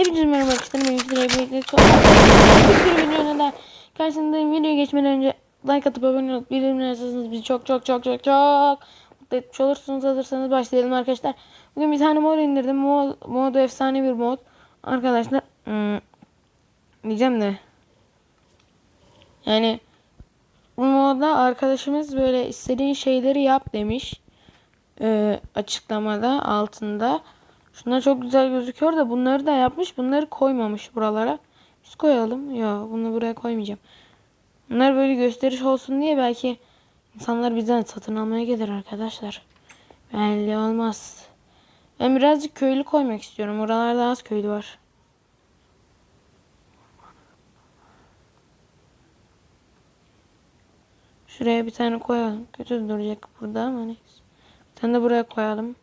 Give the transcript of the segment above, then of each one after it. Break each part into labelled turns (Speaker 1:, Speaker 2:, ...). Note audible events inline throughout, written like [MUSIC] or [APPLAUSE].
Speaker 1: Hepinize merhaba arkadaşlar. Ben Yusuf birlikte çok bir videonun da karşısındayım. Videoya geçmeden önce like atıp abone olup bildirimleri açarsanız bizi çok çok çok çok çok mutlu etmiş olursunuz. Hazırsanız başlayalım arkadaşlar. Bugün bir tane mod indirdim. Mod, modu efsane bir mod. Arkadaşlar hmm, diyeceğim de yani bu modda arkadaşımız böyle istediğin şeyleri yap demiş. Ee, açıklamada altında. Şunlar çok güzel gözüküyor da bunları da yapmış. Bunları koymamış buralara. Biz koyalım. Ya bunu buraya koymayacağım. Bunlar böyle gösteriş olsun diye belki insanlar bizden satın almaya gelir arkadaşlar. Belli olmaz. Ben birazcık köylü koymak istiyorum. Oralarda az köylü var. Şuraya bir tane koyalım. Kötü duracak burada ama neyse. Bir tane de buraya koyalım.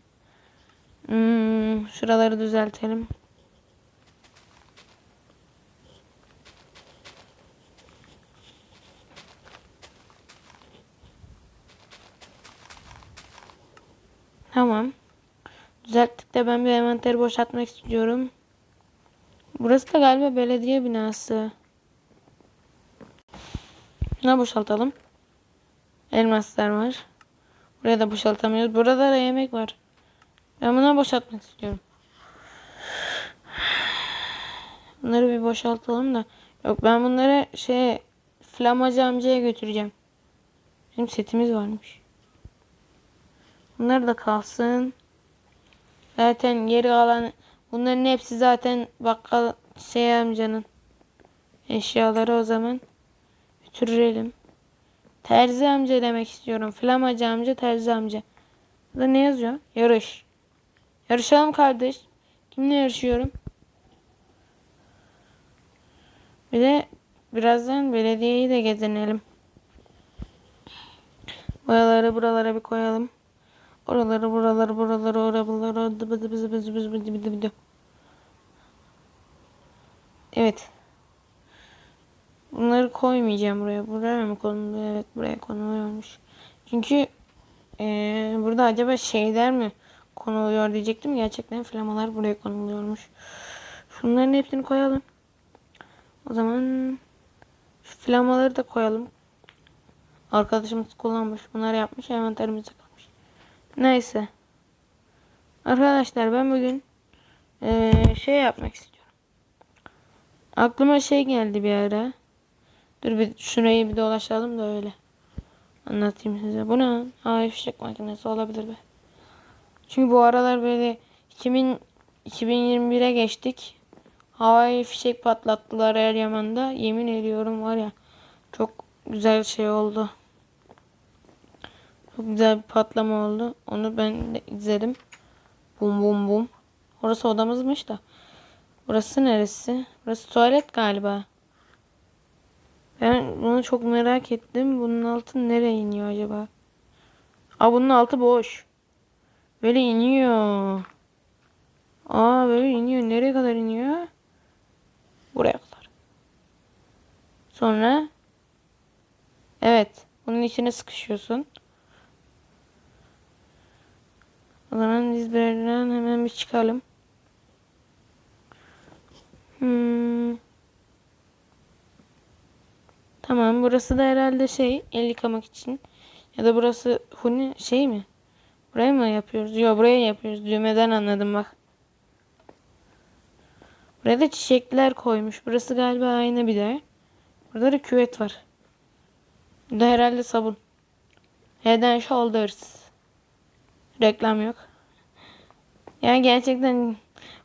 Speaker 1: Hmm, şuraları düzeltelim. Tamam. Düzelttik de ben bir envanteri boşaltmak istiyorum. Burası da galiba belediye binası. Ne boşaltalım? Elmaslar var. Buraya da boşaltamıyoruz. Burada da yemek var. Ben buna boşaltmak istiyorum. Bunları bir boşaltalım da. Yok ben bunları şey flamacı amcaya götüreceğim. Bizim setimiz varmış. Bunlar da kalsın. Zaten geri kalan bunların hepsi zaten bakkal şey amcanın eşyaları o zaman götürelim. Terzi amca demek istiyorum. Flamacı amca, terzi amca. Burada ne yazıyor? Yarış. Yarışalım kardeş. Kimle yarışıyorum? Bir de birazdan belediyeyi de gezinelim. Boyaları buralara bir koyalım. Oraları buraları buraları oraları Evet. Bunları koymayacağım buraya. Buraya mı konuluyor? Evet buraya konuluyormuş. Çünkü ee, burada acaba şeyler mi? Konuluyor diyecektim. Gerçekten flamalar buraya konuluyormuş. Şunların hepsini koyalım. O zaman şu flamaları da koyalım. Arkadaşımız kullanmış. Bunları yapmış. Envanterimizde kalmış. Neyse. Arkadaşlar ben bugün ee, şey yapmak istiyorum. Aklıma şey geldi bir ara. Dur bir şurayı bir dolaşalım da öyle. Anlatayım size. Bu ne? Aa fişek makinesi olabilir be. Çünkü bu aralar böyle 2000 2021'e geçtik. Havai fişek patlattılar her yamanda. Yemin ediyorum var ya çok güzel şey oldu. Çok güzel bir patlama oldu. Onu ben de izledim. Bum bum bum. Orası odamızmış da. Burası neresi? Burası tuvalet galiba. Ben bunu çok merak ettim. Bunun altı nereye iniyor acaba? Aa bunun altı boş. Böyle iniyor. Aa böyle iniyor. Nereye kadar iniyor? Buraya kadar. Sonra Evet. Bunun içine sıkışıyorsun. O zaman biz birden hemen bir çıkalım. Hmm. Tamam burası da herhalde şey el yıkamak için. Ya da burası huni şey mi? Buraya mı yapıyoruz? Yok buraya yapıyoruz. Düğmeden anladım bak. Buraya da çiçekler koymuş. Burası galiba aynı bir de. Burada da küvet var. Bu da herhalde sabun. Head and Shoulders. Reklam yok. Yani gerçekten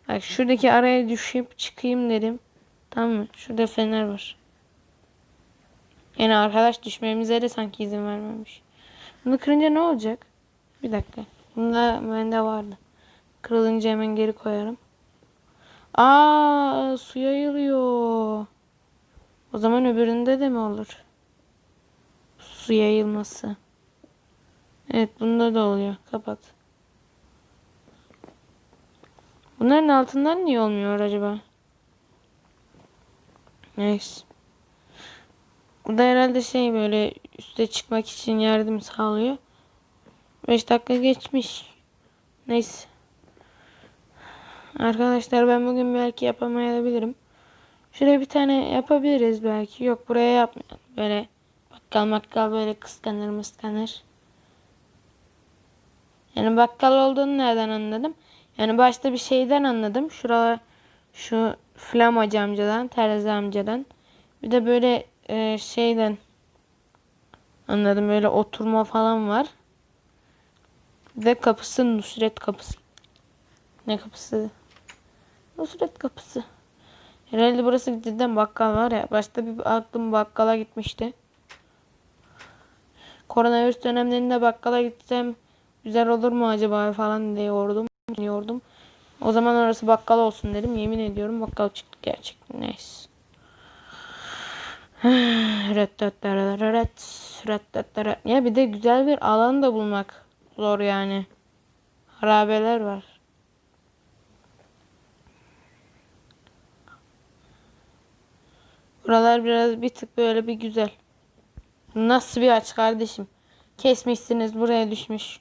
Speaker 1: bak şuradaki araya düşüp çıkayım dedim. Tamam mı? Şurada fener var. Yani arkadaş düşmemize de sanki izin vermemiş. Bunu kırınca ne olacak? Bir dakika. Bunda bende vardı. Kırılınca hemen geri koyarım. Aa su yayılıyor. O zaman öbüründe de mi olur? Su yayılması. Evet bunda da oluyor. Kapat. Bunların altından niye olmuyor acaba? Neyse. Bu da herhalde şey böyle üste çıkmak için yardım sağlıyor. 5 dakika geçmiş. Neyse. Arkadaşlar ben bugün belki yapamayabilirim. Şuraya bir tane yapabiliriz belki. Yok buraya yapmayalım. Böyle bakkal makkal böyle kıskanır mıskanır. Yani bakkal olduğunu nereden anladım? Yani başta bir şeyden anladım. Şurada şu flamacı amcadan, terzi amcadan. Bir de böyle e, şeyden anladım. Böyle oturma falan var. De kapısı Nusret kapısı. Ne kapısı? Nusret kapısı. Herhalde burası cidden bakkal var ya. Başta bir aklım bakkala gitmişti. Koronavirüs dönemlerinde bakkala gitsem güzel olur mu acaba falan diyordum. diyordum. O zaman orası bakkal olsun dedim. Yemin ediyorum bakkal çıktı gerçekten. Neyse. [SIGHS] Ya bir de güzel bir alan da bulmak zor yani. Harabeler var. Buralar biraz bir tık böyle bir güzel. Nasıl bir aç kardeşim? Kesmişsiniz buraya düşmüş.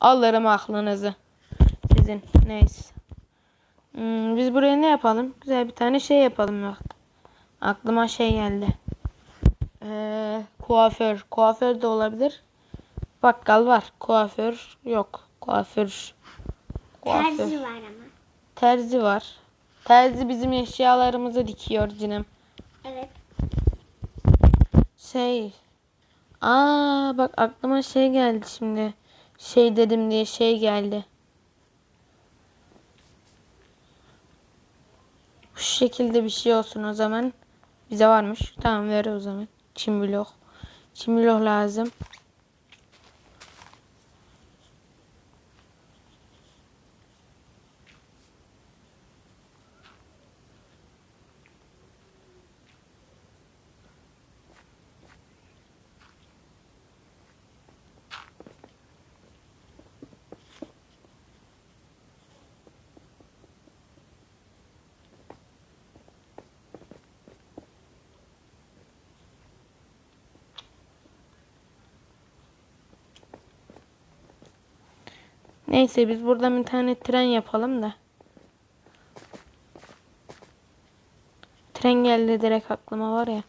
Speaker 1: Alırım aklınızı. Sizin. Neyse. Hmm, biz buraya ne yapalım? Güzel bir tane şey yapalım bak. Aklıma şey geldi. Ee, kuaför. Kuaför de olabilir. Bakkal var. Kuaför yok. Kuaför. Kuaför.
Speaker 2: Terzi var ama.
Speaker 1: Terzi var. Terzi bizim eşyalarımızı dikiyor canım.
Speaker 2: Evet.
Speaker 1: Şey. Aa bak aklıma şey geldi şimdi. Şey dedim diye şey geldi. Şu şekilde bir şey olsun o zaman. Bize varmış. Tamam ver o zaman. Çim blok. Çim blok lazım. Neyse biz buradan bir tane tren yapalım da. Tren geldi direkt aklıma var ya.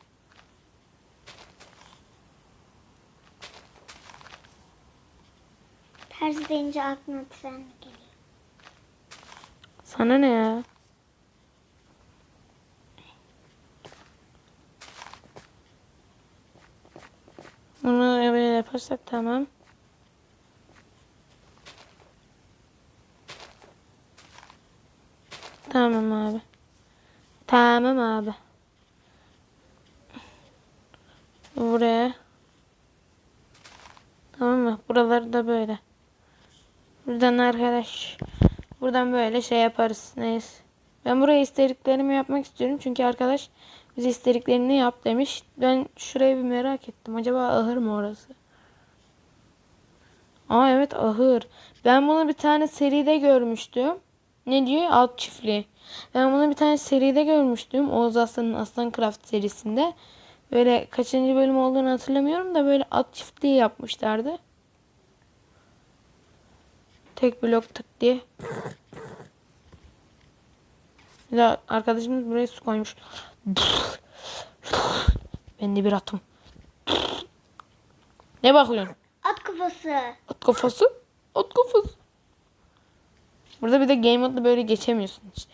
Speaker 2: Terzi deyince aklına tren geliyor.
Speaker 1: Sana ne ya? Bunu böyle yaparsak tamam. Tamam abi. Tamam abi. Buraya. Tamam mı? Buraları da böyle. Buradan arkadaş. Buradan böyle şey yaparız. Neyse. Ben buraya istediklerimi yapmak istiyorum. Çünkü arkadaş bize istediklerini yap demiş. Ben şurayı bir merak ettim. Acaba ahır mı orası? Aa evet ahır. Ben bunu bir tane seride görmüştüm. Ne diyor? Alt çiftliği. Ben bunu bir tane seride görmüştüm. Oğuz Aslan'ın Aslan Craft serisinde. Böyle kaçıncı bölüm olduğunu hatırlamıyorum da böyle at çiftliği yapmışlardı. Tek blok tık diye. Bir de arkadaşımız buraya su koymuş. Ben de bir atım. Ne bakıyorsun?
Speaker 2: At kafası.
Speaker 1: At kafası. At kafası. Burada bir de game mode'da böyle geçemiyorsun işte.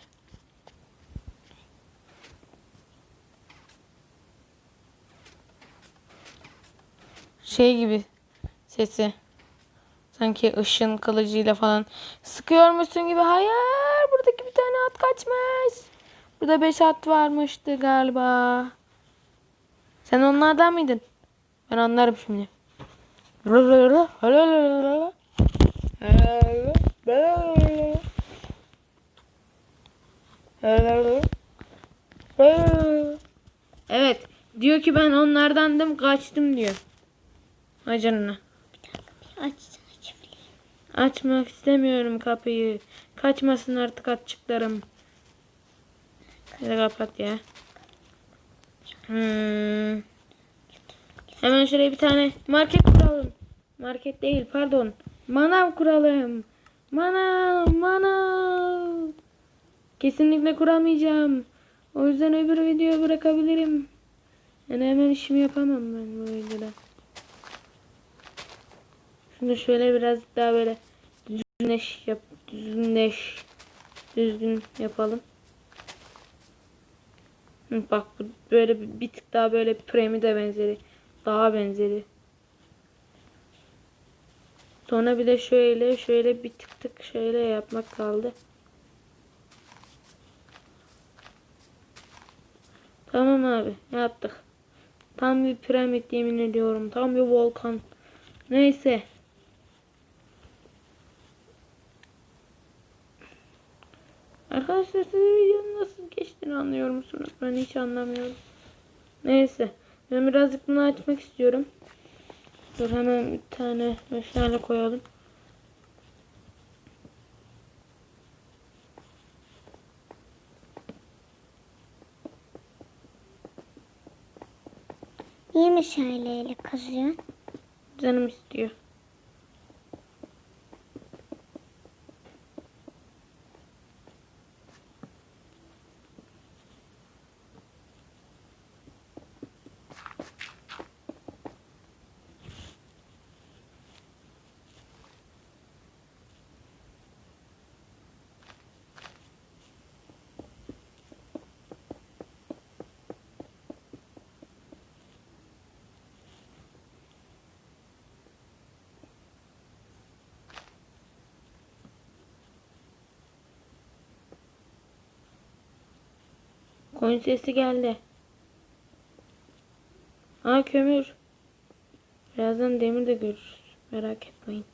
Speaker 1: Şey gibi sesi. Sanki ışın kılıcıyla falan sıkıyormuşsun gibi. Hayır buradaki bir tane at kaçmış. Burada beş at varmıştı galiba. Sen onlardan mıydın? Ben anlarım şimdi. Evet. Diyor ki ben onlardandım kaçtım diyor. Ay canına.
Speaker 2: Açsana çiftliği.
Speaker 1: Açmak istemiyorum kapıyı. Kaçmasın artık atçıklarım. Hadi kapat ya. Hmm. Hemen şuraya bir tane market kuralım. Market değil pardon. Manav kuralım. Mana, mana. Kesinlikle kuramayacağım. O yüzden öbür videoyu bırakabilirim. Yani hemen işimi yapamam ben bu videoda. Şunu şöyle biraz daha böyle düzgünleş yap, düzgünleş, düzgün yapalım. Bak bu böyle bir tık daha böyle piramide benzeri, daha benzeri. Sonra bir de şöyle şöyle bir tık tık şöyle yapmak kaldı. Tamam abi yaptık. Tam bir piramit yemin ediyorum. Tam bir volkan. Neyse. Arkadaşlar size videonun nasıl geçtiğini anlıyor musunuz? Ben hiç anlamıyorum. Neyse. Ben birazcık bunu açmak istiyorum. Dur hemen bir tane meşale koyalım.
Speaker 2: Niye meşaleyle kazıyorsun?
Speaker 1: Canım istiyor. Koyun sesi geldi. Aa kömür. Birazdan demir de görürüz. Merak etmeyin.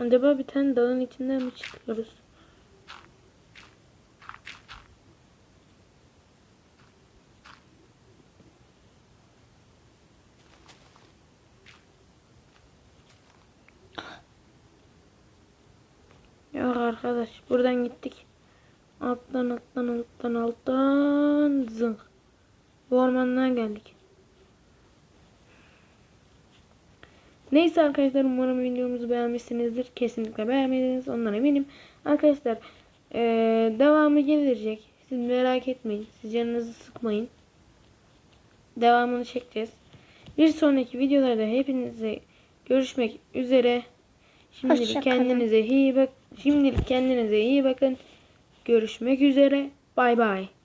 Speaker 1: Acaba bir tane dağın içinden mi çıkıyoruz? Yok arkadaş buradan gittik. Alttan alttan alttan alttan zınk. Bu ormanlığa geldik. Neyse arkadaşlar umarım videomuzu beğenmişsinizdir. Kesinlikle beğenmediniz ondan eminim. Arkadaşlar eee, devamı gelecek. Siz merak etmeyin. Siz canınızı sıkmayın. Devamını çekeceğiz. Bir sonraki videolarda hepinize görüşmek üzere. Şimdilik
Speaker 2: Hoşça kalın.
Speaker 1: kendinize iyi bak. Şimdilik kendinize iyi bakın. Görüşmek üzere. Bay bay.